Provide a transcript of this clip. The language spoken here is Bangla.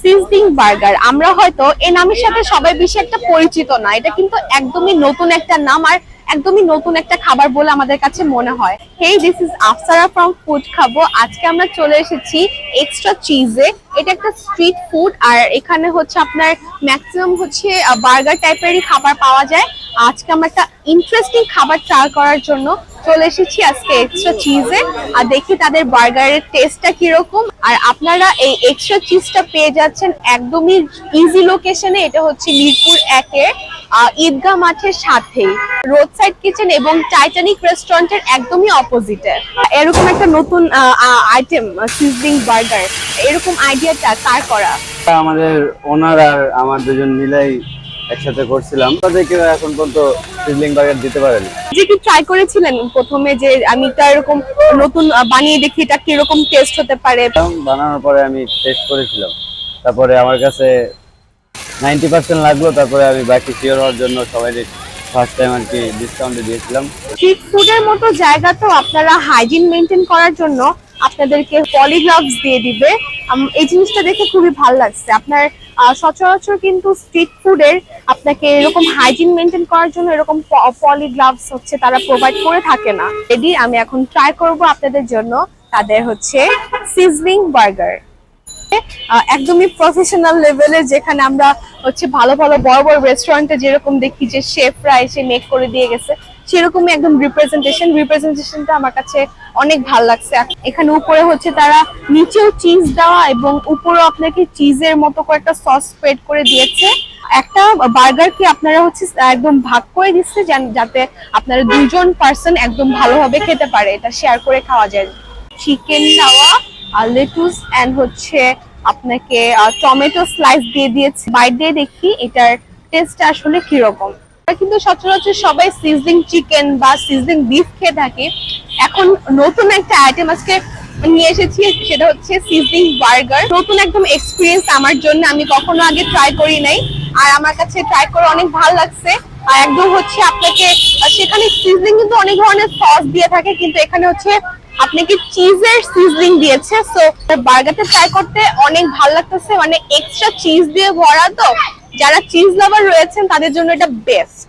Sizzling burger. আমরা হয়তো এই নামের সাথে সবাই বেশি একটা পরিচিত না। এটা কিন্তু একদমই নতুন একটা নাম আর একদমই নতুন একটা খাবার বলে আমাদের কাছে মনে হয়। Hey this is Afsara from food খাব আজকে আমরা চলে এসেছি এক্সট্রা চিজে এটা একটা স্ট্রিট ফুড আর এখানে হচ্ছে আপনার ম্যাক্সিমাম হচ্ছে বার্গার টাইপেরই খাবার পাওয়া যায়। আজকে আমরা একটা ইন্টারেস্টিং খাবার ট্রাই করার জন্য চলে এসেছি আজকে এক্সট্রা চিজে আর দেখি তাদের বার্গারের টেস্টটা কীরকম। আর আপনারা এই এক্সট্রা চিজটা পেয়ে যাচ্ছেন একদমই ইজি লোকেশনে এটা হচ্ছে মিরপুর আহ, ঈদগাহ মাঠের সাথেই। রোড সাইড কিচেন এবং টাইটানিক রেস্টুরেন্টের একদমই অপোজিটে এরকম একটা নতুন আইটেম সিজলিং বার্গার এরকম আইডিয়াটা কার করা? আমাদের ওনার আর আমার দুজন মিলাই একসাথে করছিলাম। তাদের কেউ এখন পর্যন্ত সিজলিং বার্গার দিতে পারেনি। যে কি ট্রাই করেছিলেন প্রথমে যে আমি এটা এরকম নতুন বানিয়ে দেখি এটা কীরকম টেস্ট হতে পারে? বানানোর পরে আমি টেস্ট করেছিলাম। তারপরে আমার কাছে নাইনটি পার্সেন্ট লাগল তারপরে আমি বাকি শিওর হওয়ার জন্য সবাই ফার্স্ট টাইম আর কি ডিসকাউন্টে দিয়েছিলাম। স্ট্রিট ফুডের মতো জায়গা তো আপনারা হাইজিন মেনটেন করার জন্য আপনাদেরকে পলিগ্লাভস দিয়ে দিবে। এই জিনিসটা দেখে খুবই ভালো লাগছে। আপনার সচরাচর কিন্তু স্ট্রিট ফুডের আপনাকে এরকম হাইজিন মেনটেন করার জন্য এরকম পলিগ্লাভস হচ্ছে তারা প্রোভাইড করে থাকে না। এদি আমি এখন ট্রাই করব আপনাদের জন্য। তাদের হচ্ছে সিজলিং বার্গার একদমই প্রফেশনাল লেভেলে যেখানে আমরা হচ্ছে ভালো ভালো বড় বড় রেস্টুরেন্টে যেরকম দেখি যে শেফরা এসে মেক করে দিয়ে গেছে, সেরকমই একদম রিপ্রেজেন্টেশন রিপ্রেজেন্টেশনটা আমার কাছে অনেক ভালো লাগছে। এখানে উপরে হচ্ছে তারা নিচেও চিজ দেওয়া এবং উপরেও আপনাকে চিজের মতো করে একটা সস স্প্রেড করে দিয়েছে। একটা বার্গার কি আপনারা হচ্ছে একদম ভাগ করে দিচ্ছে যাতে আপনারা দুজন পার্সন একদম ভালোভাবে খেতে পারে, এটা শেয়ার করে খাওয়া যায়। চিকেন দেওয়া লেটুস এন্ড হচ্ছে আপনাকে টমেটো স্লাইস দিয়ে দিয়েছে। বাইট দিয়ে দেখি এটার টেস্ট আসলে কীরকম। কিন্তু সচরাচর সবাই সিজলিং চিকেন বা সিজলিং বিফ খেয়ে থাকে। এখন নতুন একটা আইটেম আজকে নিয়ে এসেছি, সেটা হচ্ছে সিজলিং বার্গার নতুন একদম এক্সপিরিয়েন্স আমার জন্য, আমি কখনো আগে ট্রাই করি নাই। আর আমার কাছে ট্রাই করে অনেক ভালো লাগছে। একদম হচ্ছে আপনাকে সেখানে সিজলিং কিন্তু অনেক ধরনের সস দিয়ে থাকে, কিন্তু এখানে হচ্ছে আপনাকে চিজের সিজলিং দিয়েছে। সো বার্গারটা ট্রাই করতে অনেক ভালো লাগতেছে। মানে এক্সট্রা চিজ দিয়ে ভরা তো, যারা চিজ লাভার রয়েছেন, তাদের জন্য এটা বেস্ট